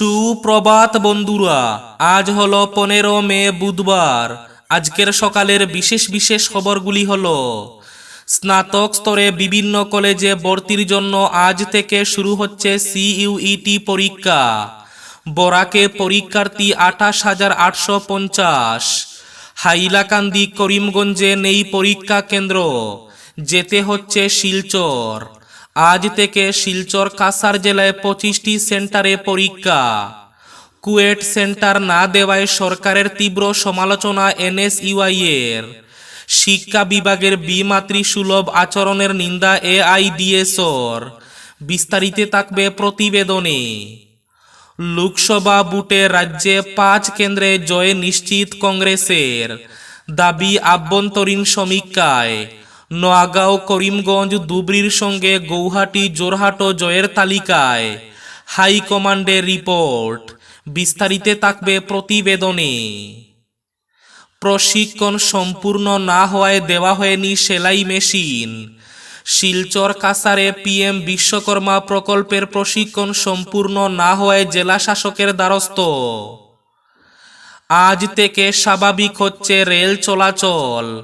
সুপ্রভাত বন্ধুরা, আজ হলো পনেরো মে বুধবার। আজকের সকালের বিশেষ বিশেষ খবরগুলি হল, স্নাতক স্তরে বিভিন্ন কলেজে ভর্তির জন্য আজ থেকে শুরু হচ্ছে সিইউইটি পরীক্ষা। বরাকে পরীক্ষার্থী আঠাশ হাজার আটশো পঞ্চাশ। হাইলাকান্দি করিমগঞ্জে নেই পরীক্ষা কেন্দ্র, যেতে হচ্ছে শিলচর। আজ থেকে শিলচর কাসার জেলায় পঁচিশটি সেন্টারে পরীক্ষা। কুয়েট সেন্টার না দেওয়ায় সরকারের তীব্র সমালোচনা এনএসইউআই এর। শিক্ষা বিভাগের বিমাতৃ সুলভ আচরণের নিন্দা এআইডিএসর বিস্তারিতে থাকবে প্রতিবেদনে। লোকসভা বুটে রাজ্যে পাঁচ কেন্দ্রে জয় নিশ্চিত কংগ্রেসের। দাবি আভ্যন্তরীণ সমীক্ষায়। নোয়াগাঁও করিমগঞ্জ দুবরির সঙ্গে গৌহাটি জোরহাটও জয়ের তালিকায়। হাইকমান্ডের রিপোর্ট। বিস্তারিতে থাকবে প্রতিবেদনে। প্রশিক্ষণ সম্পূর্ণ না হওয়ায় দেওয়া হয়নি সেলাই মেশিন। শিলচর কাসারে পিএম বিশ্বকর্মা প্রকল্পের প্রশিক্ষণ সম্পূর্ণ না হওয়ায় জেলা শাসকের দ্বারস্থ। আজ থেকে স্বাভাবিক হচ্ছে রেল চলাচল।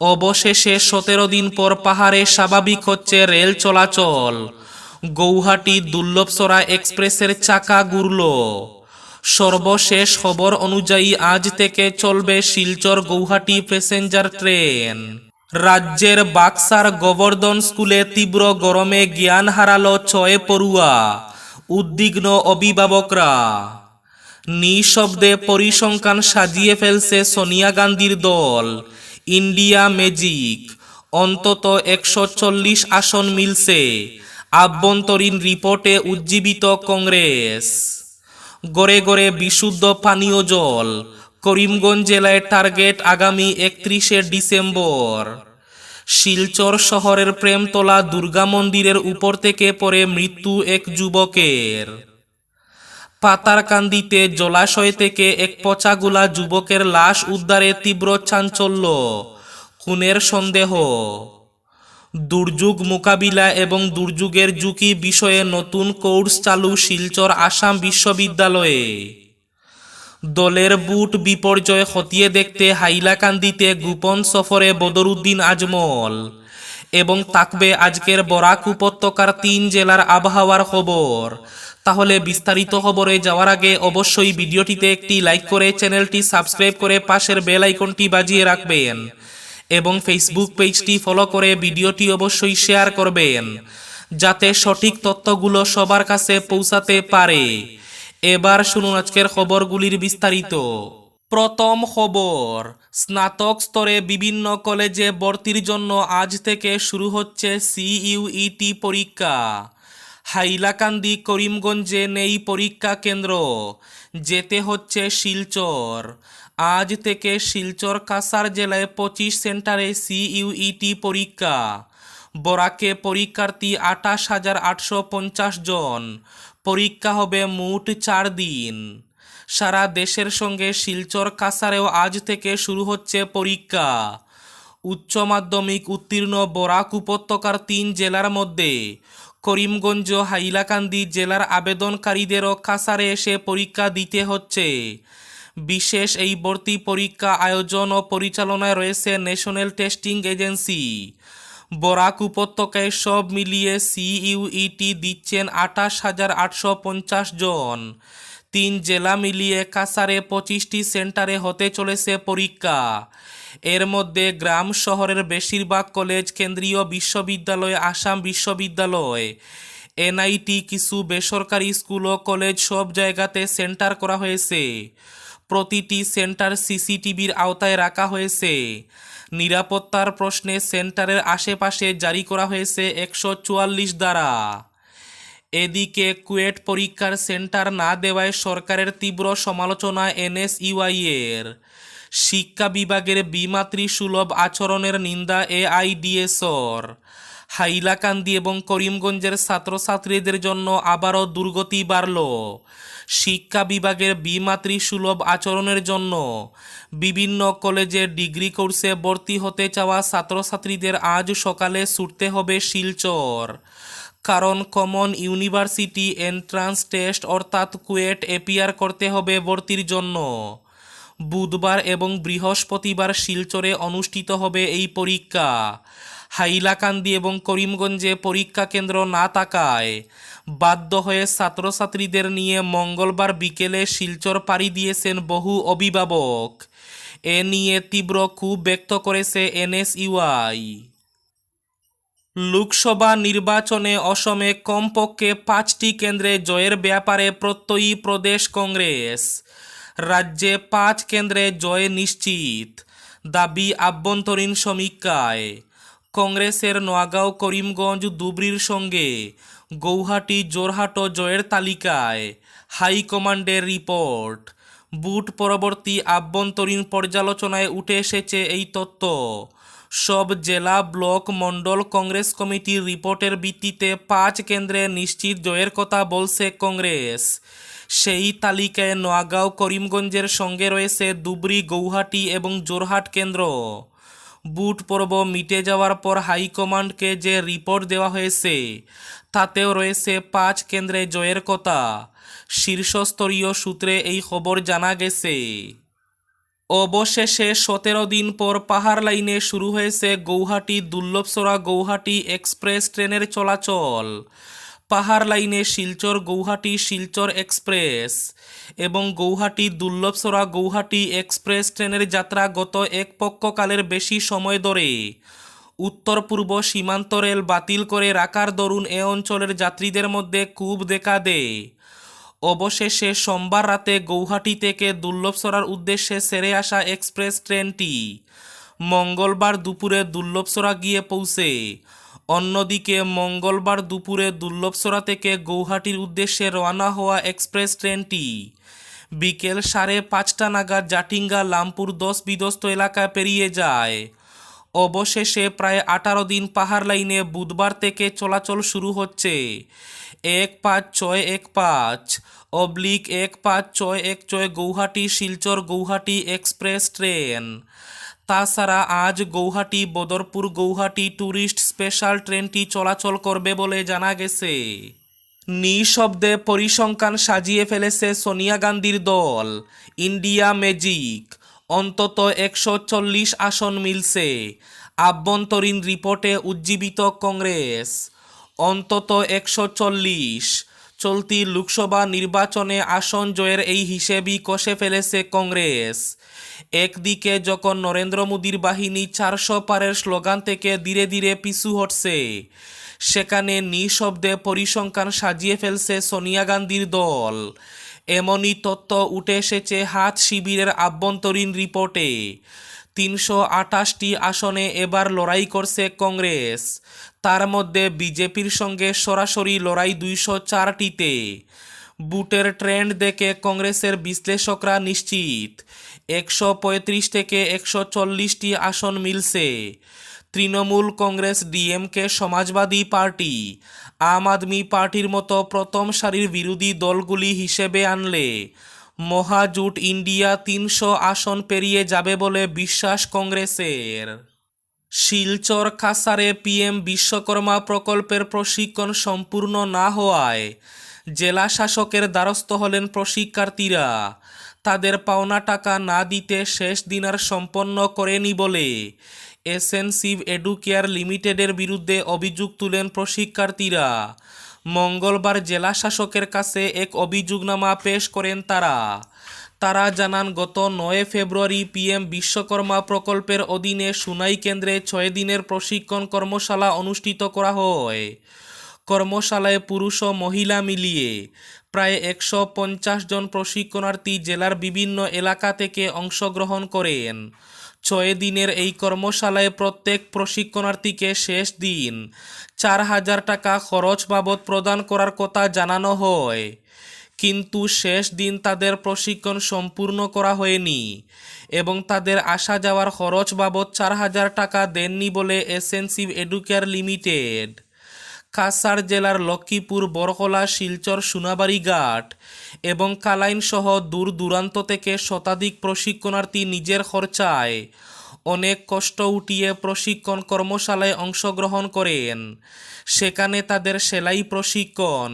অবশেষে সতেরো দিন পর পাহাড়ে স্বাভাবিক হচ্ছে রেল চলাচল। গৌহাটি দুর্লভসরা এক্সপ্রেসের চাকা ঘুরল। সর্বশেষ খবর অনুযায়ী আজ থেকে চলবে শিলচর গৌহাটি প্যাসেঞ্জার ট্রেন। রাজ্যের বাক্সার গোবর্ধন স্কুলে তীব্র গরমে জ্ঞান হারালো ছয় পড়ুয়া, উদ্বিগ্ন অভিভাবকরা। নিঃশব্দে পরিসংখ্যান সাজিয়ে ফেলছে সোনিয়া গান্ধীর দল। India magic. অন্তত একশো চল্লিশ আসন মিলছে। আভ্যন্তরীণ রিপোর্টে উজ্জীবিত কংগ্রেস। গড়ে গড়ে বিশুদ্ধ পানীয় জল। করিমগঞ্জ জেলায় টার্গেট আগামী একত্রিশে ডিসেম্বর। শিলচর শহরের প্রেমতলা দুর্গা মন্দিরের উপর থেকে পড়ে মৃত্যু এক যুবকের। পাতারকান্দিতে জলাশয় থেকে এক পচাগুলা যুবকের লাশ উদ্ধারে তীব্র চাঞ্চল্য, খুনের সন্দেহ। দুর্যোগ মোকাবিলা এবং দুর্যোগের ঝুঁকি বিষয়ে নতুন কোর্স চালু শিলচর আসাম বিশ্ববিদ্যালয়ে। দলের বুট বিপর্যয় খতিয়ে দেখতে হাইলাকান্দিতে গোপন সফরে বদরুদ্দিন আজমল এবং তাকবে আজকের বরাক উপত্যকার তিন জেলার আবহাওয়ার খবর তাহলে বিস্তারিত খবরে যাওয়ার আগে অবশ্যই ভিডিওটিতে একটি লাইক করে চ্যানেলটি সাবস্ক্রাইব করে পাশের বেল আইকনটি বাজিয়ে রাখবেন এবং ফেসবুক পেজটি ফলো করে ভিডিওটি অবশ্যই শেয়ার করবেন, যাতে সঠিক তথ্যগুলো সবার কাছে পৌঁছাতে পারে। এবার শুনুন আজকের খবরগুলির বিস্তারিত। প্রথম খবর, স্নাতক স্তরে বিভিন্ন কলেজে ভর্তির জন্য আজ থেকে শুরু হচ্ছে সিইউইটি পরীক্ষা। হাইলাকান্দি করিমগঞ্জে নেই পরীক্ষা কেন্দ্র। যেতে হচ্ছে শিলচর। আজ থেকে শিলচর কাসার জেলায় পঁচিশ সেন্টারে সিইউইটি পরীক্ষা। বরাকে পরীক্ষার্থী আঠাশ হাজার আটশো পঞ্চাশ জন। পরীক্ষা হবে মোট চার দিন। সারা দেশের সঙ্গে শিলচর কাসারেও আজ থেকে শুরু হচ্ছে পরীক্ষা। উচ্চ মাধ্যমিক উত্তীর্ণ বরাক উপত্যকার তিন জেলার মধ্যে করিমগঞ্জ হাইলাকান্দি জেলার আবেদনকারীদেরও কাসারে এসে পরীক্ষা দিতে হচ্ছে। বিশেষ এই ভর্তি পরীক্ষা আয়োজন ও পরিচালনায় রয়েছে ন্যাশনাল টেস্টিং এজেন্সি। বরাক উপত্যকায় সব মিলিয়ে সিইউইটি দিচ্ছেন আঠাশ হাজার আটশো পঞ্চাশ জন। তিন জেলা মিলিয়ে কাসারে পঁচিশটি সেন্টারে হতে চলেছে পরীক্ষা। এর মধ্যে গ্রাম শহরের বেশিরভাগ কলেজ কেন্দ্রীয় বিশ্ববিদ্যালয়, আসাম বিশ্ববিদ্যালয়। এনআইটি কিছু বেসরকারি স্কুল ও কলেজ সব জায়গাতে সেন্টার করা হয়েছে। প্রতিটি সেন্টার সিসিটিভির আওতায় রাখা হয়েছে। নিরাপত্তার প্রশ্নে সেন্টারের আশেপাশে জারি করা হয়েছে একশো চুয়াল্লিশ দ্বারা। এদিকে কুয়েট পরীক্ষার সেন্টার না দেওয়ায় সরকারের তীব্র সমালোচনা এনএসইউআই এর শিক্ষা বিভাগের বিমাতৃ সুলভ আচরণের নিন্দা এআইডিএসর হাইলাকান্দি এবং করিমগঞ্জের ছাত্রছাত্রীদের জন্য আবারও দুর্গতি বাড়ল। শিক্ষা বিভাগের বিমাতৃ সুলভ আচরণের জন্য বিভিন্ন কলেজে ডিগ্রি কোর্সে ভর্তি হতে চাওয়া ছাত্রছাত্রীদের আজ সকালে ছুটতে হবে শিলচর। কারণ কমন ইউনিভার্সিটি এন্ট্রান্স টেস্ট অর্থাৎ কুয়েট এপিয়ার করতে হবে ভর্তির জন্য। বুধবার এবং বৃহস্পতিবার শিলচরে অনুষ্ঠিত হবে এই পরীক্ষা। হাইলাকান্দি এবং করিমগঞ্জে পরীক্ষা কেন্দ্র না থাকায় বাধ্য হয়ে ছাত্রছাত্রীদের নিয়ে মঙ্গলবার বিকেলে শিলচর পাড়ি দিয়েছেন বহু অভিভাবক। এ নিয়ে তীব্র ক্ষোভ ব্যক্ত করেছে এনএসইউআই। লোকসভা নির্বাচনে অসমে কমপক্ষে পাঁচটি কেন্দ্রে জয়ের ব্যাপারে প্রত্যয়ী প্রদেশ কংগ্রেস। রাজ্যে পাঁচ কেন্দ্রে জয় নিশ্চিত। দাবি আভ্যন্তরীণ সমীক্ষায়। কংগ্রেসের নোয়াগাঁও, করিমগঞ্জ, দুবরির সঙ্গে। গৌহাটি জোরহাটও জয়ের তালিকায়। হাইকমান্ডের রিপোর্ট। বুট পরবর্তী আভ্যন্তরীণ পর্যালোচনায় উঠে এসেছে এই তথ্য। সব জেলা ব্লক, মণ্ডল, কংগ্রেস কমিটির রিপোর্টের ভিত্তিতে পাঁচ কেন্দ্রে নিশ্চিত জয়ের কথা বলছে কংগ্রেস। সেই তালিকায় নোয়াগাঁও করিমগঞ্জের সঙ্গে রয়েছে দুবরি গৌহাটি এবং জোরহাট কেন্দ্র। বুট পর্ব মিটে যাওয়ার পর হাইকমান্ডকে যে রিপোর্ট দেওয়া হয়েছে, তাতেও রয়েছে পাঁচ কেন্দ্রে জয়ের কথা। শীর্ষস্তরীয় সূত্রে এই খবর জানা গেছে। অবশেষে সতেরো দিন পর পাহাড় লাইনে শুরু হয়েছে গৌহাটি দুর্লভসরা গৌহাটি এক্সপ্রেস ট্রেনের চলাচল। পাহাড় লাইনে শিলচর গৌহাটি শিলচর এক্সপ্রেস এবং গৌহাটি দুর্লভসরা গৌহাটি এক্সপ্রেস ট্রেনের যাত্রা গত এক পক্ষকালের বেশি সময় ধরে। উত্তর পূর্ব সীমান্ত রেল বাতিল করে রাখার দরুন এ অঞ্চলের যাত্রীদের মধ্যে খুব দেখা দেয়। অবশেষে সোমবার রাতে গৌহাটি থেকে দুর্লভসরার উদ্দেশ্যে সেরে আসা এক্সপ্রেস ট্রেনটি মঙ্গলবার দুপুরে দুর্লভসরা গিয়ে পৌঁছে। অন্যদিকে মঙ্গলবার দুপুরে দুর্লভসরা থেকে গৌহাটির উদ্দেশ্যে রওনা হওয়া এক্সপ্রেস ট্রেনটি বিকেল সাড়ে পাঁচটা নাগাদ জাটিঙ্গা লামপুর দশ বিধ্বস্ত এলাকায় পেরিয়ে যায়। অবশেষে প্রায় আঠারো দিন পাহাড় লাইনে বুধবার থেকে চলাচল শুরু হচ্ছে। এক পাঁচ ছয় এক পাঁচ, অবলিক এক পাঁচ ছয় এক ছয় গৌহাটি শিলচর গৌহাটি এক্সপ্রেস ট্রেন। তাছাড়া আজ গৌহাটি, বদরপুর, গৌহাটি ট্যুরিস্ট স্পেশাল ট্রেনটি চলাচল করবে বলে জানা গেছে। নিঃশব্দে পরিসংখ্যান সাজিয়ে ফেলেছে সোনিয়া গান্ধীর দল। India magic. অন্তত একশো চল্লিশ আসন মিলছে। আভ্যন্তরীণ রিপোর্টে উজ্জীবিত কংগ্রেস। অন্তত একশো চল্লিশ। চলতি লোকসভা নির্বাচনে আসন জয়ের এই হিসেবই কষে ফেলেছে কংগ্রেস। একদিকে যখন নরেন্দ্র মোদীর বাহিনী চারশো পারের স্লোগান থেকে ধীরে ধীরে পিছু হটছে, সেখানে নিঃশব্দে পরিসংখ্যান সাজিয়ে ফেলছে সোনিয়া গান্ধীর দল। এমনই তথ্য উঠে এসেছে হাত শিবিরের আভ্যন্তরীণ রিপোর্টে। তিনশো আঠাশটি আসনে এবার লড়াই করছে কংগ্রেস। তার মধ্যে বিজেপির সঙ্গে সরাসরি লড়াই দুইশো চারটিতে। বুটের ট্রেন্ড দেখে কংগ্রেসের বিশ্লেষকরা নিশ্চিত, একশো পঁয়ত্রিশ থেকে একশো চল্লিশটি আসন মিলছে। তৃণমূল কংগ্রেস ডিএমকে সমাজবাদী পার্টি, আম আদমি পার্টির মতো প্রথম সারির বিরোধী দলগুলি হিসেবে আনলে মহাজোট ইন্ডিয়া তিনশো আসন পেরিয়ে যাবে বলে বিশ্বাস কংগ্রেসের। শিলচর কাসারে পিএম বিশ্বকর্মা প্রকল্পের প্রশিক্ষণ সম্পূর্ণ না হওয়ায় জেলা শাসকের দ্বারস্থ হলেন প্রশিক্ষার্থীরা। তাদের পাওনা টাকা না দিতে শেষ দিনার সম্পন্ন করেনি বলে এসএনসিভ এডুকেয়ার লিমিটেডের বিরুদ্ধে অভিযোগ তুলেন প্রশিক্ষার্থীরা। মঙ্গলবার জেলা শাসকের কাছে এক অভিযোগনামা পেশ করেন তারা। তারা জানান, গত নয় ফেব্রুয়ারি পিএম বিশ্বকর্মা প্রকল্পের অধীনে সুনাই কেন্দ্রে ছয় দিনের প্রশিক্ষণ কর্মশালা অনুষ্ঠিত করা হয়। কর্মশালায় পুরুষ ও মহিলা মিলিয়ে প্রায় একশো পঞ্চাশ জন প্রশিক্ষণার্থী জেলার বিভিন্ন এলাকা থেকে অংশগ্রহণ করেন। ছয় দিনের এই কর্মশালায় প্রত্যেক প্রশিক্ষণার্থীকে শেষ দিন। চার হাজার টাকা খরচ বাবদ প্রদান করার কথা জানানো হয়। কিন্তু শেষ দিন তাদের প্রশিক্ষণ সম্পূর্ণ করা হয়নি এবং তাদের আসা যাওয়ার খরচ বাবদ চার হাজার টাকা দেননি বলে এসেন্সিভ এডুকেয়ার লিমিটেড। কাছাড় জেলার লক্ষ্মীপুর, বরকলা, শিলচর, সোনাবাড়ি ঘাট এবং কালাইন সহ দূর দূরান্ত থেকে শতাধিক প্রশিক্ষণার্থী নিজের খরচায় অনেক কষ্ট উঠিয়ে প্রশিক্ষণ কর্মশালায় অংশগ্রহণ করেন। সেখানে তাদের সেলাই প্রশিক্ষণ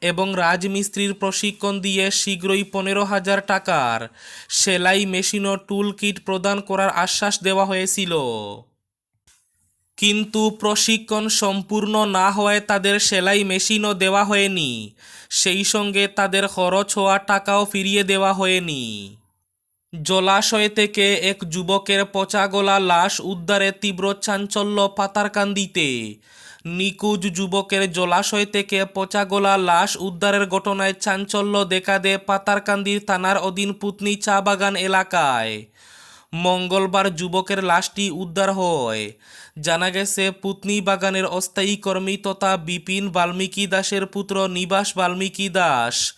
এবং রাজমিস্ত্রির প্রশিক্ষণ দিয়ে শীঘ্রই পনেরো হাজার টাকার সেলাই মেশিন ও টুল কিট প্রদান করার আশ্বাস দেওয়া হয়েছিল। কিন্তু প্রশিক্ষণ সম্পূর্ণ না হওয়ায় তাদের সেলাই মেশিনও দেওয়া হয়নি। সেই সঙ্গে তাদের খরচ হওয়া টাকাও ফিরিয়ে দেওয়া হয়নি। জলাশয় থেকে এক যুবকের পচা গলা লাশ উদ্ধারে তীব্র চাঞ্চল্য পাতারকান্দিতে। নিকুজ যুবকের জলাশয় থেকে পচা গলা লাশ উদ্ধারের ঘটনায় চাঞ্চল্য দেখা দেয় পাতারকান্দির থানার অধীন পুতনি চা বাগান এলাকায়। মঙ্গলবার যুবকের লাশটি উদ্ধার হয়। জানা গেছে, পুতনি বাগানের অস্থায়ী কর্মী তথা বিপিন বাল্মীকি দাসের পুত্র নিবাস বাল্মীকি দাস।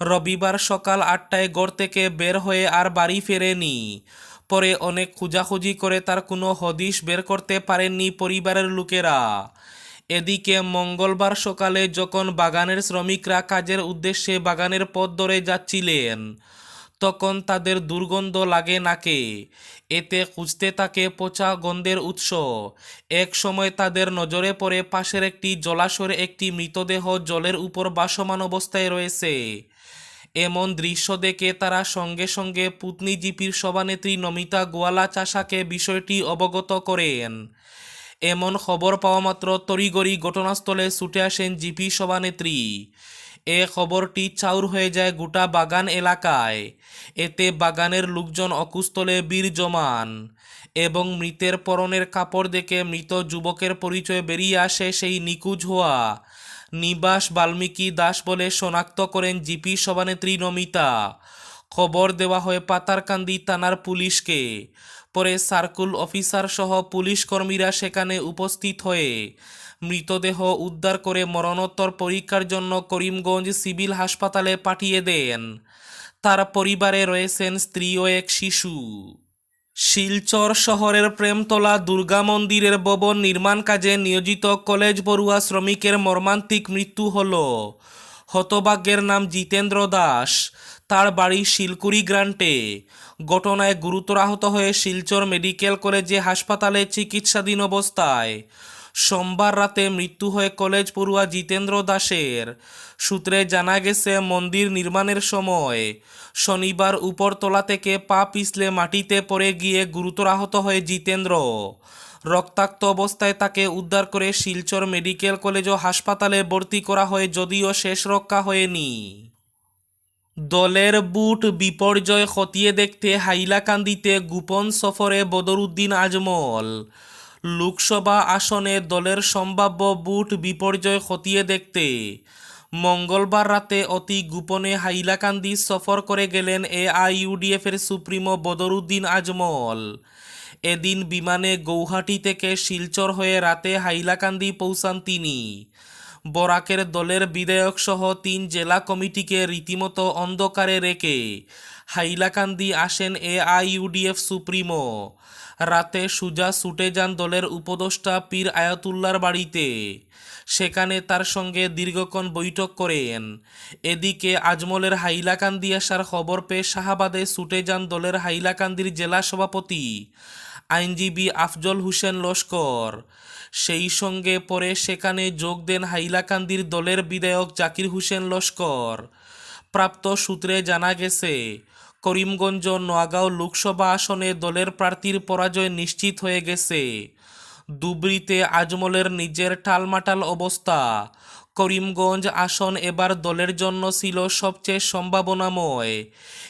রবিবার সকাল আটটায় গড় থেকে বের হয়ে আর বাড়ি ফেরেনি। পরে অনেক খোঁজাখুঁজি করে তার কোনো হদিশ বের করতে পারেননি পরিবারের লোকেরা। এদিকে মঙ্গলবার সকালে যখন বাগানের শ্রমিকরা কাজের উদ্দেশ্যে বাগানের পথ ধরে যাচ্ছিলেন তখন তাদের দুর্গন্ধ লাগে নাকে। এতে খুঁজতে থাকে পচা গন্ধের উৎস। এক সময় তাদের নজরে পড়ে পাশের একটি জলাশয়ের একটি মৃতদেহ জলের উপর বাসমান অবস্থায় রয়েছে। এমন দৃশ্য দেখে তারা সঙ্গে সঙ্গে পুতনি জিপির সভানেত্রী নমিতা গোয়ালা চাষাকে বিষয়টি অবগত করেন। এমন খবর পাওয়া মাত্র তড়িগড়ি ঘটনাস্থলে ছুটে আসেন জিপি সভানেত্রী। এ খবরটি চাউর হয়ে যায় গোটা বাগান এলাকায়। এতে বাগানের লোকজন অকুস্থলে বীর জমান এবং মৃতের পরনের কাপড় দেখে মৃত যুবকের পরিচয় বেরিয়ে আসে সেই নিকুজ হওয়া। নিবাস বাল্মীকি দাস বলে শনাক্ত করেন জিপি সভানেত্রী নমিতা। খবর দেওয়া হয় পাতারকান্দি থানার পুলিশকে। পরে সার্কুল অফিসার সহ পুলিশ কর্মীরা সেখানে উপস্থিত হয়ে মৃতদেহ উদ্ধার করে মরণোত্তর পরীক্ষার জন্য করিমগঞ্জ সিভিল হাসপাতালে পাঠিয়ে দেন। তার পরিবারে রয়েছেন স্ত্রী ও এক শিশু। শিলচর শহরের প্রেমতলা দুর্গা মন্দিরের ভবন নির্মাণ কাজে নিয়োজিত কলেজ পড়ুয়া শ্রমিকের মর্মান্তিক মৃত্যু হল। হতভাগ্যের নাম জিতেন্দ্র দাস। তার বাড়ি শিলকুড়ি গ্রান্টে। ঘটনায় গুরুতর আহত হয়ে শিলচর মেডিকেল কলেজে হাসপাতালে চিকিৎসাধীন অবস্থায়। সোমবার রাতে মৃত্যু হয় কলেজ পড়ুয়া জিতেন্দ্র দাসের সূত্রে জানা গেছে, মন্দির নির্মাণের সময় শনিবার উপরতলা থেকে পা পিছলে মাটিতে পড়ে গিয়ে গুরুতর আহত হয়ে জিতেন্দ্র। রক্তাক্ত অবস্থায় তাকে উদ্ধার করে শিলচর মেডিকেল কলেজ ও হাসপাতালে ভর্তি করা হয়, যদিও শেষ রক্ষা হয়নি। দলের বুট বিপর্যয় খতিয়ে দেখতে হাইলাকান্দিতে গোপন সফরে বদরুদ্দিন আজমল। লোকসভা আসনে দলের সম্ভাব্য বুট বিপর্যয় খতিয়ে দেখতে। মঙ্গলবার রাতে অতি গোপনে হাইলাকান্দি সফর করে গেলেন এআইইউডিএফের সুপ্রিমো বদরুদ্দিন আজমল। এদিন বিমানে গৌহাটি থেকে শিলচর হয়ে রাতে হাইলাকান্দি পৌঁছান তিনি। বরাকের দলের বিধায়ক সহ তিন জেলা কমিটিকে রীতিমতো অন্ধকারে রেখে হাইলাকান্দি আসেন এআইইউডিএফ সুপ্রিমো। রাতে সুজা ছুটে যান দলের উপদেষ্টা পীর আয়াতুল্লার বাড়িতে। সেখানে তার সঙ্গে দীর্ঘক্ষণ বৈঠক করেন। এদিকে আজমলের হাইলাকান্দি আসার খবর পেয়ে শাহাবাদে ছুটে যান দলের হাইলাকান্দির জেলা সভাপতি আইনজীবী আফজল হোসেন লস্কর। সেই সঙ্গে পরে সেখানে যোগ দেন হাইলাকান্দির দলের বিধায়ক জাকির হোসেন লস্কর। প্রাপ্ত সূত্রে জানা গেছে করিমগঞ্জ নোয়াগাঁও লোকসভা আসনে দলের প্রার্থীর পরাজয় নিশ্চিত হয়ে গেছে। দুবরিতে আজমলের নিজের টালমাটাল অবস্থা। করিমগঞ্জ আসন এবার দলের জন্য ছিল সবচেয়ে সম্ভাবনাময়।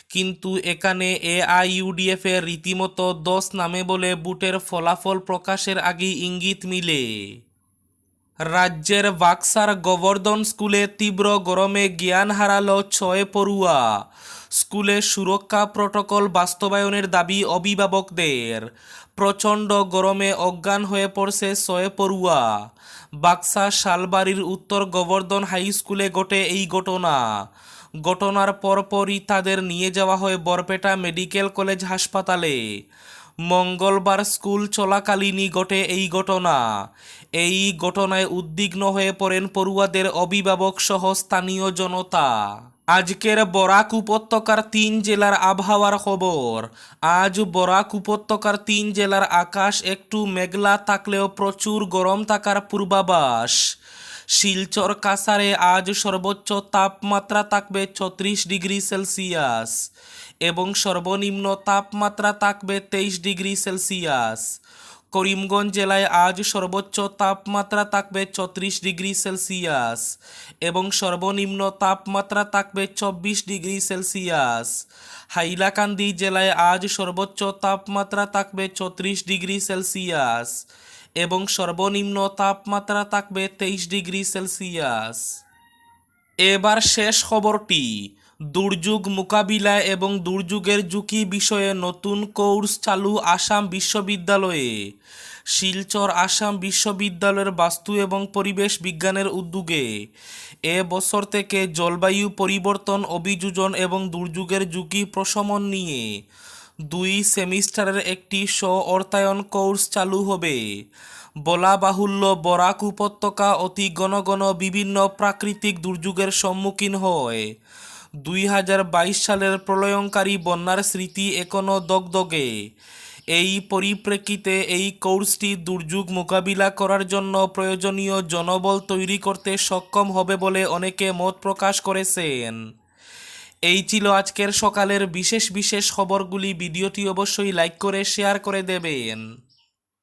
কিন্তু এখানে এআইইউডিএফ এর রীতিমতো দশ নামে বলে বুটের ফলাফল প্রকাশের আগেই ইঙ্গিত মিলে। রাজ্যের বাক্সার গোবর্ধন স্কুলে তীব্র গরমে জ্ঞান হারালো ছয় পড়ুয়া। স্কুলে সুরক্ষা প্রটোকল বাস্তবায়নের দাবি অভিভাবকদের। প্রচণ্ড গরমে অজ্ঞান হয়ে পড়ছে ছয় পড়ুয়া বাক্সা শালবাড়ির উত্তর গোবর্ধন হাই স্কুলে ঘটে এই ঘটনা। ঘটনার পরপরই তাদের নিয়ে যাওয়া হয় বরপেটা মেডিকেল কলেজ হাসপাতালে। মঙ্গলবার স্কুল চলাকালীনই ঘটে এই ঘটনা। এই ঘটনায় উদ্বিগ্ন হয়ে পড়েন পড়ুয়াদের অভিভাবক সহ স্থানীয় জনতা। আজকের বরাক উপত্যকার তিন জেলার আবহাওয়ার খবর। আজ বরাক উপত্যকার তিন জেলার আকাশ একটু মেঘলা থাকলেও প্রচুর গরম থাকার পূর্বাভাস। শিলচর কাসারে আজ সর্বোচ্চ তাপমাত্রা থাকবে ছত্রিশ ডিগ্রি সেলসিয়াস এবং সর্বনিম্ন তাপমাত্রা থাকবে তেইশ ডিগ্রি সেলসিয়াস। করিমগঞ্জ জেলায় আজ সর্বোচ্চ তাপমাত্রা থাকবে ছত্রিশ ডিগ্রি সেলসিয়াস এবং সর্বনিম্ন তাপমাত্রা থাকবে চব্বিশ ডিগ্রি সেলসিয়াস। হাইলাকান্দি জেলায় আজ সর্বোচ্চ তাপমাত্রা থাকবে ছত্রিশ ডিগ্রি সেলসিয়াস এবং সর্বনিম্ন তাপমাত্রা থাকবে তেইশ ডিগ্রি সেলসিয়াস। এবার শেষ খবরটি। দুর্যোগ মোকাবিলা এবং দুর্যোগের ঝুঁকি বিষয়ে নতুন কোর্স চালু আসাম বিশ্ববিদ্যালয়ে। শিলচর আসাম বিশ্ববিদ্যালয়ের বাস্তু এবং পরিবেশ বিজ্ঞানের উদ্যোগে। এ বছর থেকে জলবায়ু পরিবর্তন, অভিযোজন এবং দুর্যোগের ঝুঁকি প্রশমন নিয়ে দুই সেমিস্টারের একটি স্ব অর্থায়ন কোর্স চালু হবে। বলা বাহুল্য বরাক উপত্যকা অতি ঘন ঘন বিভিন্ন প্রাকৃতিক দুর্যোগের সম্মুখীন হয়। দুই হাজার বাইশ সালের প্রলয়ঙ্কারী বন্যার স্মৃতি এখনও দগদগে। এই পরিপ্রেক্ষিতে এই কোর্সটি দুর্যোগ মোকাবিলা করার জন্য প্রয়োজনীয় জনবল তৈরি করতে সক্ষম হবে বলে অনেকে মত প্রকাশ করেছেন। এই ছিল আজকের সকালের বিশেষ বিশেষ খবরগুলি। ভিডিওটি অবশ্যই লাইক করে, শেয়ার করে দেবেন।